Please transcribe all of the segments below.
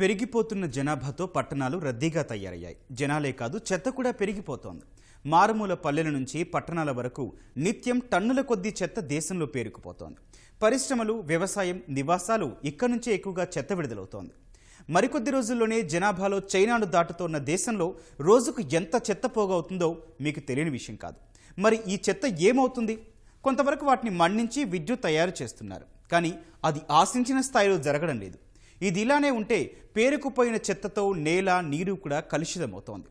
పెరిగిపోతున్న జనాభాతో పట్టణాలు రద్దీగా తయారయ్యాయి. జనాలే కాదు చెత్త కూడా పెరిగిపోతోంది. మారుమూల పల్లెల నుంచి పట్టణాల వరకు నిత్యం టన్నుల కొద్దీ చెత్త దేశంలో పేరుకుపోతోంది. పరిశ్రమలు వ్యవసాయం నివాసాలు ఇక్కడి నుంచే ఎక్కువగా చెత్త విడుదలవుతోంది. మరికొద్ది రోజుల్లోనే జనాభాలో చైనాను దాటుతోన్న దేశంలో రోజుకు ఎంత చెత్త పోగవుతుందో మీకు తెలియని విషయం కాదు. మరి ఈ చెత్త ఏమవుతుంది? కొంతవరకు వాటిని మన్నించి విద్యుత్ తయారు చేస్తున్నారు. కానీ అది ఆశించిన స్థాయిలో జరగడం లేదు. ఇది ఇలానే ఉంటే పేరుకుపోయిన చెత్తతో నేల నీరు కూడా కలుషితమవుతోంది.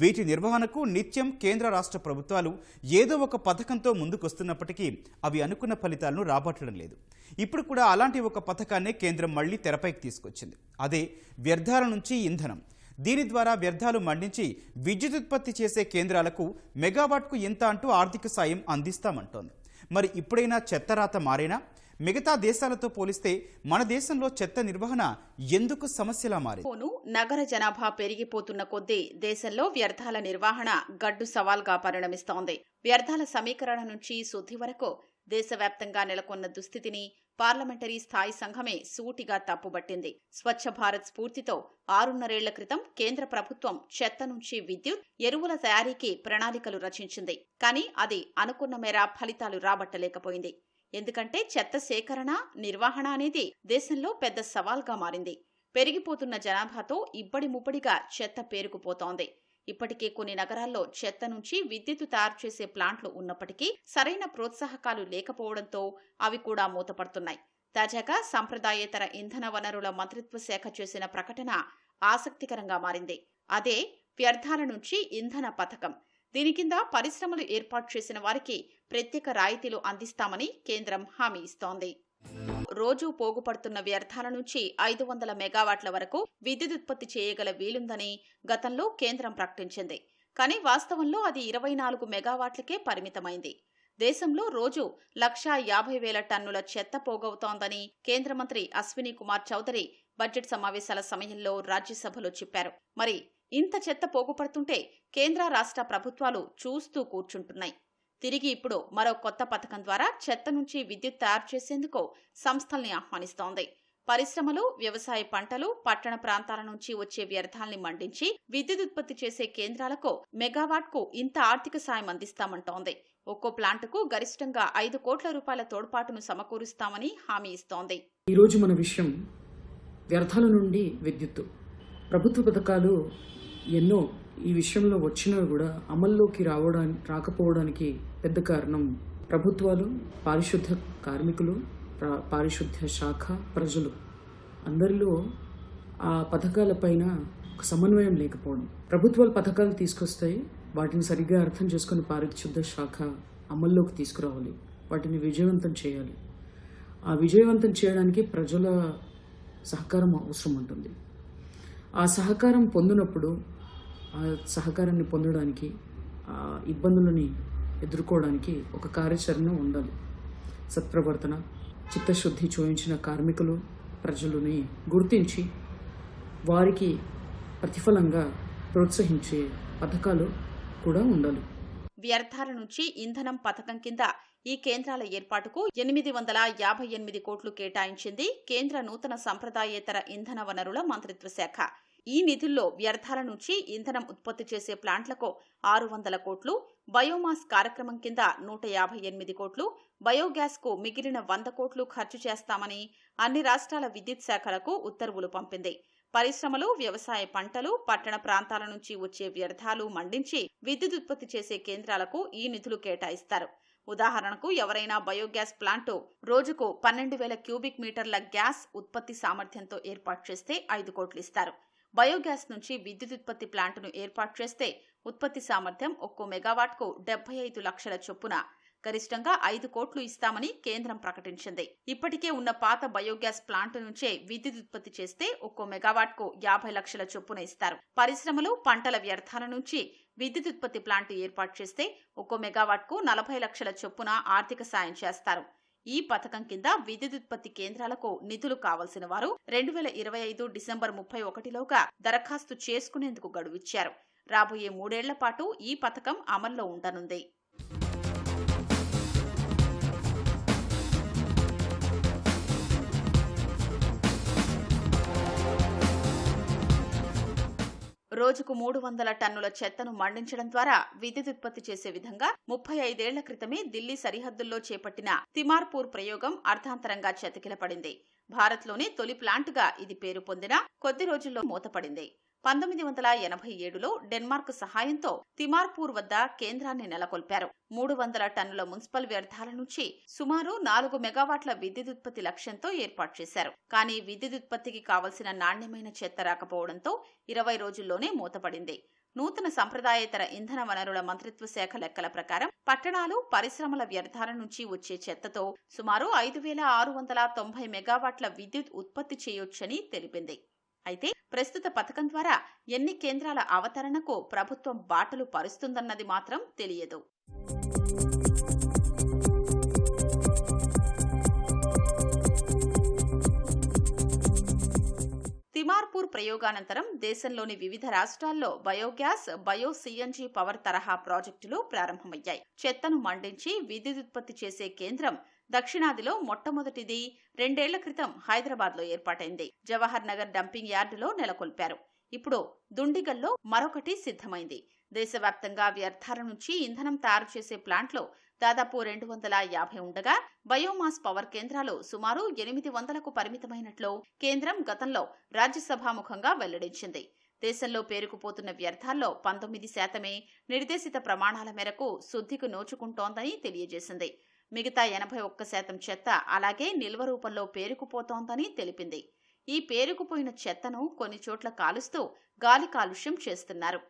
వీటి నిర్వహణకు నిత్యం కేంద్ర రాష్ట్ర ప్రభుత్వాలు ఏదో ఒక పథకంతో ముందుకొస్తున్నప్పటికీ అవి అనుకున్న ఫలితాలను రాబట్టడం లేదు. ఇప్పుడు కూడా అలాంటి ఒక పథకాన్నే కేంద్రం మళ్ళీ తెరపైకి తీసుకొచ్చింది. అదే వ్యర్థాల నుంచి ఇంధనం. దీని ద్వారా వ్యర్థాలు మండించి విద్యుత్ ఉత్పత్తి చేసే కేంద్రాలకు మెగావాట్కు ఇంత అంటూ ఆర్థిక సాయం అందిస్తామంటోంది. మరి ఇప్పుడైనా చెత్త రాత మారేనా? మిగతా దేశాలతో పోలిస్తే మన దేశంలో చెత్త నిర్వహణ ఎందుకు సమస్యలా మారింది? నగర జనాభా పెరిగిపోతున్న కొద్దీ దేశంలో వ్యర్థాల నిర్వహణ గడ్డు సవాల్గా పరిణమిస్తోంది. వ్యర్థాల సమీకరణ నుంచి శుద్ధి వరకు దేశవ్యాప్తంగా నెలకొన్న దుస్థితిని పార్లమెంటరీ స్థాయి సంఘమే సూటిగా తప్పుబట్టింది. స్వచ్ఛ భారత్ స్ఫూర్తితో ఆరున్నరేళ్ళ క్రితం కేంద్ర ప్రభుత్వం చెత్త నుంచి విద్యుత్ ఎరువుల తయారీకి ప్రణాళికలు రచించింది. కానీ అది అనుకున్న మేర ఫలితాలు రాబట్టలేకపోయింది. ఎందుకంటే చెత్త సేకరణ నిర్వహణ అనేది దేశంలో పెద్ద సవాల్గా మారింది. పెరిగిపోతున్న జనాభాతో ఇబ్బడి ముబ్బడిగా చెత్త పేరుకుపోతోంది. ఇప్పటికే కొన్ని నగరాల్లో చెత్త నుంచి విద్యుత్ తయారు చేసే ప్లాంట్లు ఉన్నప్పటికీ సరైన ప్రోత్సాహకాలు లేకపోవడంతో అవి కూడా మూతపడుతున్నాయి. తాజాగా సంప్రదాయేతర ఇంధన వనరుల మంత్రిత్వ శాఖ చేసిన ప్రకటన ఆసక్తికరంగా మారింది. అదే వ్యర్థాల నుంచి ఇంధన పథకం. దీని కింద పరిశ్రమలు ఏర్పాటు చేసిన వారికి ప్రత్యేక రాయితీలు అందిస్తామని కేంద్రం హామీ ఇస్తోంది. రోజు పోగుపడుతున్న వ్యర్థాల నుంచి ఐదు వందల మెగావాట్ల వరకు విద్యుత్ ఉత్పత్తి చేయగల వీలుందని గతంలో కేంద్రం ప్రకటించింది. కానీ వాస్తవంలో అది ఇరవై నాలుగు మెగావాట్లకే పరిమితమైంది. దేశంలో రోజు లక్షా యాభై వేల టన్నుల చెత్త పోగవుతోందని కేంద్ర మంత్రి అశ్విని కుమార్ చౌదరి బడ్జెట్ సమావేశాల సమయంలో రాజ్యసభలో చెప్పారు. మరి ఇంత చెత్త పోగుపడుతుంటే కేంద్ర రాష్ట్ర ప్రభుత్వాలు చూస్తూ కూర్చుంటున్నాయి. తిరిగి ఇప్పుడు మరో కొత్త పథకం ద్వారా చెత్త నుంచి విద్యుత్ తయారు చేసేందుకు సంస్థల్ని ఆహ్వానిస్తోంది. పరిశ్రమలు వ్యవసాయ పంటలు పట్టణ ప్రాంతాల నుంచి వచ్చే వ్యర్థాల్ని మండించి విద్యుత్ ఉత్పత్తి చేసే కేంద్రాలకు మెగావాట్కు ఇంత ఆర్థిక సాయం అందిస్తామంటోంది. ఒక్కో ప్లాంటుకు గరిష్టంగా ఐదు కోట్ల రూపాయల తోడ్పాటును సమకూరుస్తామని హామీ ఇస్తోంది. ఈరోజు మన విషయం వ్యర్థాల నుండి విద్యుత్తు. ప్రభుత్వ పథకాలు ఎన్నో ఈ విషయంలో వచ్చినవి కూడా అమల్లోకి రావడానికి రాకపోవడానికి పెద్ద కారణం ప్రభుత్వాలు పారిశుద్ధ కార్మికులు పారిశుద్ధ పారిశుద్ధ్య శాఖ ప్రజలు. అందరిలో ఆ పథకాలపైన ఒక సమన్వయం లేకపోవడం. ప్రభుత్వాలు పథకాలు తీసుకొస్తాయి వాటిని సరిగ్గా అర్థం చేసుకుని పారిశుద్ధ శాఖ అమల్లోకి తీసుకురావాలి. వాటిని విజయవంతం చేయాలి. ఆ విజయవంతం చేయడానికి ప్రజల సహకారం అవసరం ఉంటుంది ఆ సహకారం పొందినప్పుడు ఆ సహకారాన్ని పొందడానికి ఆ ఇబ్బందులని ఎదుర్కోవడానికి ఒక కార్యాచరణ ఉండాలి. సత్ప్రవర్తన చిత్తశుద్ధి చూపించిన కార్మికులు ప్రజలని గుర్తించి వారికి ప్రతిఫలంగా ప్రోత్సహించే పథకాలు కూడా ఉండాలి. వ్యర్థాల నుంచి ఇంధనం పథకం కింద ఈ కేంద్రాల ఏర్పాటుకు ఎనిమిది వందల యాభై ఎనిమిది కోట్లు కేటాయించింది కేంద్ర నూతన సంప్రదాయేతర ఇంధన వనరుల మంత్రిత్వ శాఖ. ఈ నిధుల్లో వ్యర్థాల నుంచి ఇంధనం ఉత్పత్తి చేసే ప్లాంట్లకు ఆరు వందల కోట్లు బయోమాస్ కార్యక్రమం కింద నూట యాభై ఎనిమిది కోట్లు బయోగ్యాస్కు మిగిలిన వంద కోట్లు ఖర్చు చేస్తామని అన్ని రాష్ట్రాల విద్యుత్ శాఖలకు ఉత్తర్వులు పంపింది. పరిశ్రమలు వ్యవసాయ పంటలు పట్టణ ప్రాంతాల నుంచి వచ్చే వ్యర్థాలు మండించి విద్యుత్ ఉత్పత్తి చేసే కేంద్రాలకు ఈ నిధులు కేటాయిస్తారు. ఉదాహరణకు ఎవరైనా బయోగ్యాస్ ప్లాంటు రోజుకు పన్నెండు వేల క్యూబిక్ మీటర్ల గ్యాస్ ఉత్పత్తి సామర్థ్యంతో ఏర్పాటు చేస్తే ఐదు కోట్లు ఇస్తారు. బయోగ్యాస్ నుంచి విద్యుత్ ఉత్పత్తి ప్లాంటును ఏర్పాటు చేస్తే ఉత్పత్తి సామర్థ్యం ఒక్కో మెగావాట్కు డెబ్బై ఐదు లక్షల చొప్పున. గరిష్టంగా ఐదు కోట్లు ఇస్తామని కేంద్రం ప్రకటించింది. ఇప్పటికే ఉన్న పాత బయోగ్యాస్ ప్లాంట్ నుంచే విద్యుత్ ఉత్పత్తి చేస్తే ఒక్కో మెగావాట్కు యాభై లక్షల చొప్పున ఇస్తారు. పరిశ్రమలు పంటల వ్యర్థాల నుంచి విద్యుత్ ఉత్పత్తి ప్లాంట్ ఏర్పాటు చేస్తే ఒక్కో మెగావాట్కు నలభై లక్షల చొప్పున ఆర్థిక సాయం చేస్తారు. ఈ పథకం కింద విద్యుత్ ఉత్పత్తి కేంద్రాలకు నిధులు కావలసిన వారు రెండు వేల ఇరవై ఐదు డిసెంబర్ ముప్పై ఒకటిలోగా దరఖాస్తు చేసుకునేందుకు గడువిచ్చారు. రాబోయే మూడేళ్ళ పాటు ఈ పథకం అమల్లో ఉండనుంది. రోజుకు మూడు వందల టన్నుల చెత్తను మండించడం ద్వారా విద్యుత్ ఉత్పత్తి చేసే విధంగా ముప్పై ఐదేళ్ళ క్రితమే ఢిల్లీ సరిహద్దుల్లో చేపట్టిన తిమార్పూర్ ప్రయోగం అర్ధాంతరంగా చతికిలపడింది. భారత్లోనే తొలి ప్లాంటుగా ఇది పేరు పొందిన కొద్ది రోజుల్లో మూతపడింది. పంతొమ్మిది వందల ఎనభై ఏడులో డెన్మార్క్ సహాయంతో తిమార్పూర్ వద్ద కేంద్రాన్ని నెలకొల్పారు. మూడు వందల టన్నుల మున్సిపల్ వ్యర్థాల నుంచి సుమారు నాలుగు మెగావాట్ల విద్యుత్ ఉత్పత్తి లక్ష్యంతో ఏర్పాటు చేశారు. కానీ విద్యుత్ ఉత్పత్తికి కావలసిన నాణ్యమైన చెత్త రాకపోవడంతో ఇరవై రోజుల్లోనే మూతపడింది. నూతన సంప్రదాయేతర ఇంధన వనరుల మంత్రిత్వ శాఖ లెక్కల ప్రకారం పట్టణాలు పరిశ్రమల వ్యర్థాల నుంచి వచ్చే చెత్తతో సుమారు ఐదు వేల ఆరు వందల తొంభై మెగావాట్ల విద్యుత్ ఉత్పత్తి చేయొచ్చని తెలిపింది. అయితే ప్రస్తుత పథకం ద్వారా ఎన్ని కేంద్రాల అవతరణకు ప్రభుత్వం బాటలు పరుస్తుందన్నది మాత్రం తెలియదు. తిమార్పూర్ ప్రయోగానంతరం దేశంలోని వివిధ రాష్ట్రాల్లో బయోగ్యాస్ బయో సిఎన్జి పవర్ తరహా ప్రాజెక్టులు ప్రారంభమయ్యాయి. చెత్తను మండించి విద్యుత్ ఉత్పత్తి చేసే కేంద్రం దక్షిణాదిలో మొట్టమొదటిది రెండేళ్ళ క్రితం హైదరాబాద్లో ఏర్పాటైంది. జవహర్ నగర్ డంపింగ్ యార్డులో నెలకొల్పారు. ఇప్పుడు దుండిగల్లో మరొకటి సిద్ధమైంది. దేశవ్యాప్తంగా వ్యర్థాల నుంచి ఇంధనం తయారు చేసే ప్లాంట్లో దాదాపు రెండు వందల యాభై ఉండగా బయోమాస్ పవర్ కేంద్రాలు సుమారు ఎనిమిది వందలకు పరిమితమైనట్లు కేంద్రం గతంలో రాజ్యసభాముఖంగా వెల్లడించింది. దేశంలో పేరుకుపోతున్న వ్యర్థాల్లో పంతొమ్మిది శాతమే నిర్దేశిత ప్రమాణాల మేరకు శుద్ధికి నోచుకుంటోందని తెలియజేసింది. మిగతా ఎనభై ఒక్క శాతం చెత్త అలాగే నిల్వ రూపంలో పేరుకుపోతోందని తెలిపింది. ఈ పేరుకుపోయిన చెత్తను కొన్ని చోట్ల కాలుస్తూ గాలి కాలుష్యం చేస్తున్నారు.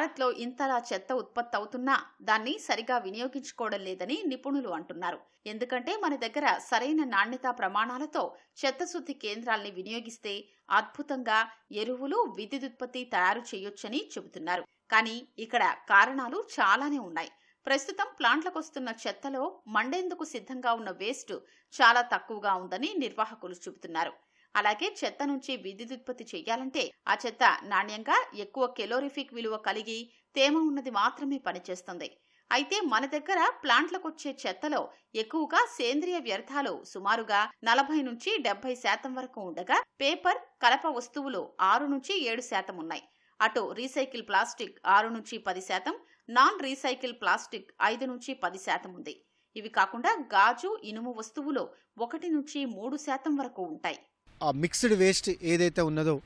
భారత్లో ఇంతలా చెత్త ఉత్పత్తి అవుతున్నా దాన్ని సరిగా వినియోగించుకోవడం లేదని నిపుణులు అంటున్నారు. ఎందుకంటే మన దగ్గర సరైన నాణ్యతా ప్రమాణాలతో చెత్త శుద్ధి కేంద్రాల్ని వినియోగిస్తే అద్భుతంగా ఎరువులు విద్యుత్ ఉత్పత్తి తయారు చేయొచ్చని చెబుతున్నారు. కానీ ఇక్కడ కారణాలు చాలానే ఉన్నాయి. ప్రస్తుతం ప్లాంట్లకు వస్తున్న చెత్తలో మండేందుకు సిద్ధంగా ఉన్న వేస్ట్ చాలా తక్కువగా ఉందని నిర్వాహకులు చెబుతున్నారు. అలాగే చెత్త నుంచి విద్యుత్ ఉత్పత్తి చేయాలంటే ఆ చెత్త నాణ్యంగా ఎక్కువ కెలోరిఫిక్ విలువ కలిగి తేమ ఉన్నది మాత్రమే పనిచేస్తుంది. అయితే మన దగ్గర ప్లాంట్లకు వచ్చే చెత్తలో ఎక్కువగా సేంద్రియ వ్యర్థాలు సుమారుగా నలభై నుంచి డెబ్బై శాతం వరకు ఉండగా పేపర్ కలప వస్తువులు ఆరు నుంచి ఏడు శాతం ఉన్నాయి. అటు రీసైకిల్ ప్లాస్టిక్ ఆరు నుంచి పది శాతం నాన్ రీసైకిల్ ప్లాస్టిక్ ఐదు నుంచి పది శాతం ఉంది. ఇవి కాకుండా గాజు ఇనుము వస్తువులు ఒకటి నుంచి మూడు శాతం వరకు ఉంటాయి. ఆ మిక్స్డ్ వేస్ట్ ఏదైతే ఉన్నదో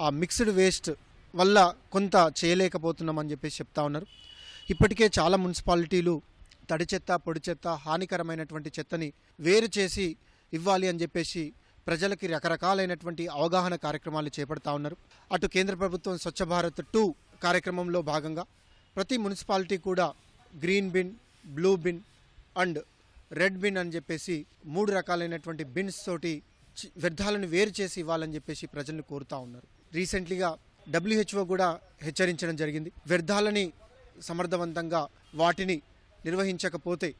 ఆ మిక్స్డ్ వేస్ట్ వల్ల కొంత చేయలేకపోతున్నామని చెప్పేసి చెప్తా ఉన్నారు. ఇప్పటికే చాలా మున్సిపాలిటీలు తడి చెత్త పొడి చెత్త హానికరమైనటువంటి చెత్తని వేరు చేసి ఇవ్వాలి అని చెప్పేసి ప్రజలకి రకరకాలైనటువంటి అవగాహన కార్యక్రమాలు చేపడతా ఉన్నారు. అటు కేంద్ర ప్రభుత్వం స్వచ్ఛ భారత్ టూ కార్యక్రమంలో భాగంగా ప్రతి మున్సిపాలిటీ కూడా green bin blue bin and red bin అని చెప్పేసి మూడు రకాలైనటువంటి బిన్స్ తోటి వ్యర్థాలను వేరు చేసి ఇవ్వాలని చెప్పేసి ప్రజలను కోరుతా ఉన్నారు. రీసెంట్లీగా డబ్ల్యూహెచ్ఓ కూడా హెచ్చరించడం జరిగింది. వ్యర్థాలని సమర్థవంతంగా వాటిని నిర్వహించకపోతే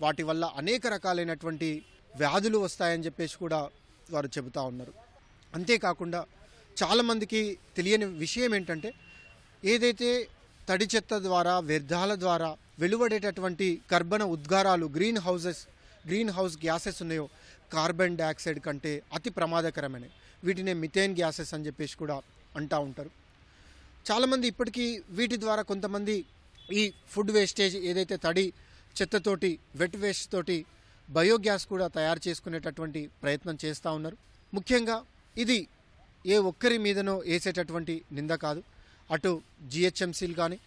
వాటి వల్ల అనేక రకాలైనటువంటి వ్యాధులు వస్తాయని చెప్పేసి కూడా వారు చెబుతా ఉన్నారు. అంతేకాకుండా చాలామందికి తెలియని విషయం ఏంటంటే ఏదైతే తడి చెత్త ద్వారా వ్యర్థాల ద్వారా వెలువడేటటువంటి కర్బన ఉద్గారాలు green houses green house gases ఉన్నాయో కార్బన్ డయాక్సైడ్ కంటే అతి ప్రమాదకరమైనవి వీటినే మిథేన్ గ్యాసెస్ అని చెప్పేసి కూడా అంటూ ఉంటారు. చాలామంది ఇప్పటికీ వీటి ద్వారా కొంతమంది ఈ ఫుడ్ వేస్టేజ్ ఏదైతే తడి చెత్తతోటి వెట్ వేస్ట్ తోటి బయోగ్యాస్ కూడా తయారు చేసుకునేటటువంటి ప్రయత్నం చేస్తూ ఉన్నారు. ముఖ్యంగా ఇది ఏ ఒక్కరి మీదనో వేసేటటువంటి నింద కాదు. అటు జిహెచ్ఎంసీలు కానీ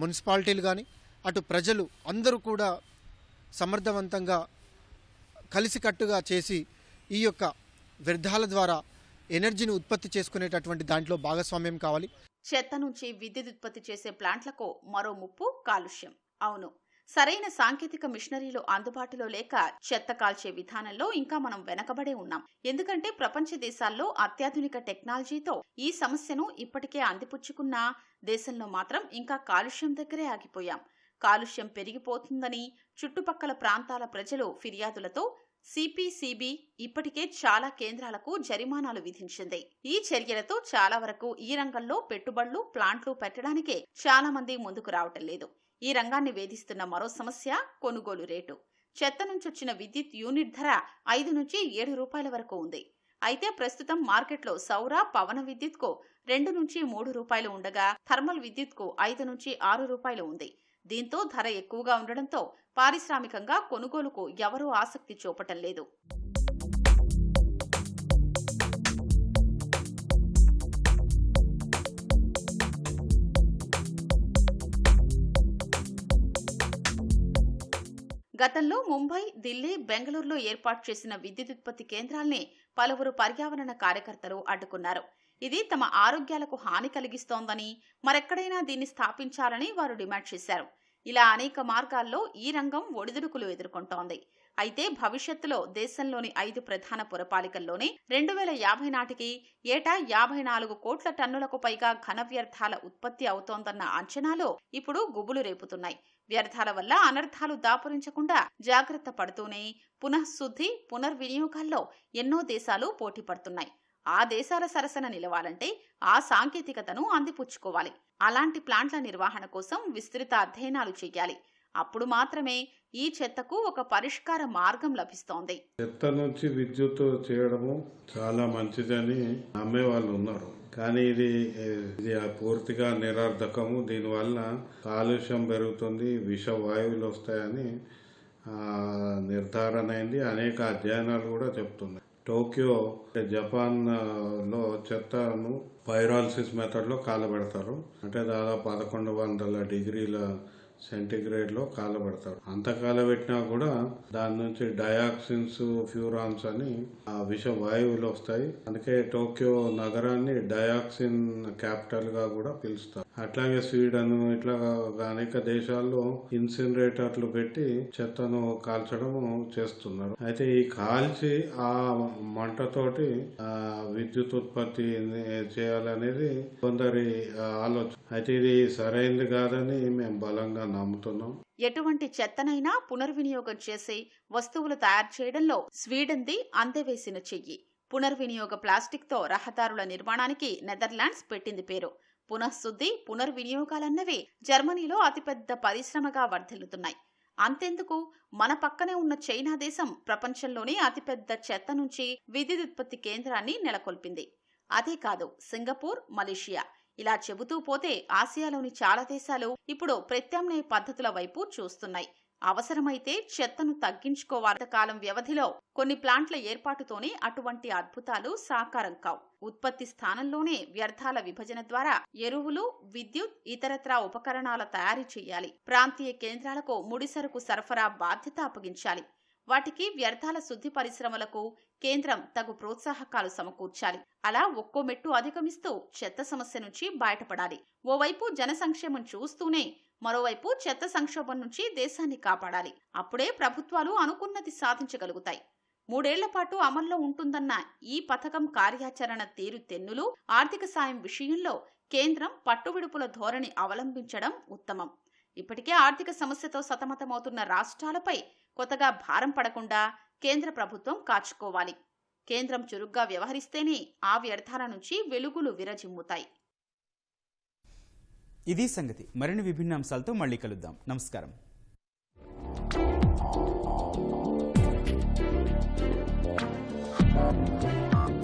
మున్సిపాలిటీలు కానీ అటు ప్రజలు అందరూ కూడా సమర్థవంతంగా కలిసికట్టుగా చేసి ఈ యొక్క వ్యర్థాల ద్వారా ఎనర్జీని ఉత్పత్తి చేసుకునేటటువంటి దాంట్లో భాగస్వామ్యం కావాలి. చెత్త నుంచి విద్యుత్ ఉత్పత్తి చేసే ప్లాంట్లకు మరో ముప్పు కాలుష్యం. అవును సరైన సాంకేతిక మిషనరీలు అందుబాటులో లేక చెత్త కాల్చే విధానంలో ఇంకా మనం వెనకబడే ఉన్నాం. ఎందుకంటే ప్రపంచ దేశాల్లో అత్యాధునిక టెక్నాలజీతో ఈ సమస్యను ఇప్పటికే అందిపుచ్చుకున్నా దేశంలో మాత్రం ఇంకా కాలుష్యం దగ్గరే ఆగిపోయాం. కాలుష్యం పెరిగిపోతుందని చుట్టుపక్కల ప్రాంతాల ప్రజలు ఫిర్యాదులతో సిపిసిబి ఇప్పటికే చాలా కేంద్రాలకు జరిమానాలు విధించింది. ఈ చర్యలతో చాలా వరకు ఈ రంగంలో పెట్టుబడులు ప్లాంట్లు పెట్టడానికే చాలా మంది ముందుకు రావటం లేదు. ఈ రంగాన్ని వేధిస్తున్న మరో సమస్య కొనుగోలు రేటు. చెత్త నుంచి వచ్చిన విద్యుత్ యూనిట్ ధర ఐదు నుంచి ఏడు రూపాయల వరకు ఉంది. అయితే ప్రస్తుతం మార్కెట్లో సౌర పవన విద్యుత్కు రెండు నుంచి మూడు రూపాయలు ఉండగా థర్మల్ విద్యుత్కు ఐదు నుంచి ఆరు రూపాయలు ఉంది. దీంతో ధర ఎక్కువగా ఉండడంతో పారిశ్రామికంగా కొనుగోలుకు ఎవరూ ఆసక్తి చూపటం లేదు. గతంలో ముంబై ఢిల్లీ బెంగళూరులో ఏర్పాటు చేసిన విద్యుత్ ఉత్పత్తి కేంద్రాల్ని పలువురు పర్యావరణ కార్యకర్తలు అడ్డుకున్నారు. ఇది తమ ఆరోగ్యాలకు హాని కలిగిస్తోందని మరెక్కడైనా దీన్ని స్థాపించాలని వారు డిమాండ్ చేశారు. ఇలా అనేక మార్గాల్లో ఈ రంగం ఒడిదుడుకులు ఎదుర్కొంటోంది. అయితే భవిష్యత్తులో దేశంలోని ఐదు ప్రధాన పురపాలికల్లోనే రెండు వేల యాభై నాటికి ఏటా యాభై నాలుగు కోట్ల టన్నులకు పైగా ఘన వ్యర్థాల ఉత్పత్తి అవుతోందన్న అంచనాలు ఇప్పుడు గుబులు రేపుతున్నాయి. వ్యర్థాల వల్ల అనర్థాలు దాపురించకుండా జాగ్రత్త పడుతూనే పునఃశుద్ధి పునర్వినియోగాల్లో ఎన్నో దేశాలు పోటీ పడుతున్నాయి. ఆ దేశాల సరసన నిలవాలంటే ఆ సాంకేతికతను అందిపుచ్చుకోవాలి. అలాంటి ప్లాంట్ల నిర్వహణ కోసం విస్తృత అధ్యయనాలు చేయాలి. అప్పుడు మాత్రమే ఈ చెత్తకు ఒక పరిష్కార మార్గం లభిస్తోంది. చెత్త నుంచి విద్యుత్ చేయడము చాలా మంచిదని నమ్మే వాళ్ళు ఉన్నారు. కానీ ఇది ఇది పూర్తిగా నిరర్ధకము దీనివల్ల కాలుష్యం పెరుగుతుంది విష వాయువులు వస్తాయని నిర్ధారణ అయింది. అనేక అధ్యయనాలు కూడా చెప్తున్నాయి. టోక్యో జపాన్లో చెత్తను పైరాలసిస్ మెథడ్లో కాలబెడతారు. అంటే దాదాపు పదకొండు వందల డిగ్రీల సెంటిగ్రేడ్లో కాలబెడతారు. అంత కాలబెట్టినా కూడా దాని నుంచి డయాక్సిన్స్ ఫ్యూరాన్స్ అని ఆ విష వాయువులు వస్తాయి. అందుకే టోక్యో నగరాన్ని డయాక్సిన్ క్యాపిటల్గా కూడా పిలుస్తారు. అట్లాగే స్వీడన్ ఇట్లా అనేక దేశాల్లో ఇన్సినరేటర్లు పెట్టి చెత్తను కాల్చడం చేస్తున్నారు. అయితే ఈ కాల్చి ఆ మంటతోటి విద్యుత్ ఉత్పత్తి చేయాలనేది కొందరి ఆలోచన. అయితే ఇది సరైనది కాదని మేము బలంగా నమ్ముతున్నాం. ఎటువంటి చెత్తనైనా పునర్వినియోగం చేసి వస్తువులు తయారు చేయడంలో స్వీడన్ది అందవేసిన చెయ్యి. పునర్వినియోగ ప్లాస్టిక్తో రహదారుల నిర్మాణానికి నెదర్లాండ్స్ పెట్టింది పేరు. పునఃశుద్ధి పునర్వినియోగాలన్నవే జర్మనీలో అతిపెద్ద పరిశ్రమగా వర్ధిల్లుతున్నాయి. అంతెందుకు? మన పక్కనే ఉన్న చైనా దేశం ప్రపంచంలోనే అతిపెద్ద చెత్త నుంచి విద్యుత్ ఉత్పత్తి కేంద్రాన్ని నెలకొల్పింది. అదే కాదు సింగపూర్ మలేషియా. ఇలా చెబుతూ పోతే ఆసియాలోని చాలా దేశాలు ఇప్పుడు ప్రత్యామ్నాయ పద్ధతుల వైపు చూస్తున్నాయి. అవసరమైతే చెత్తను తగ్గించుకోవాలి. కాలం వ్యవధిలో కొన్ని ప్లాంట్ల ఏర్పాటుతోనే అటువంటి అద్భుతాలు సాకారం కావు. ఉత్పత్తి స్థానంలోనే వ్యర్థాల విభజన ద్వారా ఎరువులు విద్యుత్ ఇతరత్రా ఉపకరణాల తయారీ చేయాలి. ప్రాంతీయ కేంద్రాలకు ముడిసరుకు సరఫరా బాధ్యత అప్పగించాలి. వాటికి వ్యర్థాల శుద్ధి పరిశ్రమలకు కేంద్రం తగు ప్రోత్సాహకాలు సమకూర్చాలి. అలా ఒక్కో మెట్టు అధిగమిస్తూ చెత్త సమస్య నుంచి బయటపడాలి. ఓవైపు జన సంక్షేమం చూస్తూనే మరోవైపు చెత్త సంక్షోభం నుంచి దేశాన్ని కాపాడాలి. అప్పుడే ప్రభుత్వాలు అనుకున్నది సాధించగలుగుతాయి. మూడేళ్ళ పాటు అమల్లో ఉంటుందన్న ఈ పథకం కార్యాచరణ తీరు తెన్నులు ఆర్థిక సాయం విషయంలో కేంద్రం పట్టువిడుపుల ధోరణి అవలంబించడం ఉత్తమం. ఇప్పటికే ఆర్థిక సమస్యతో సతమతమవుతున్న రాష్ట్రాలపై కొత్తగా భారం పడకుండా కేంద్ర ప్రభుత్వం కాచుకోవాలి. కేంద్రం చురుగ్గా వ్యవహరిస్తేనే ఆ వ్యర్థాల నుంచి వెలుగులు విరజిమ్ముతాయి. ఇది సంగతి. మరిన్ని విభిన్న అంశాలతో మళ్ళీ కలుద్దాం. నమస్కారం.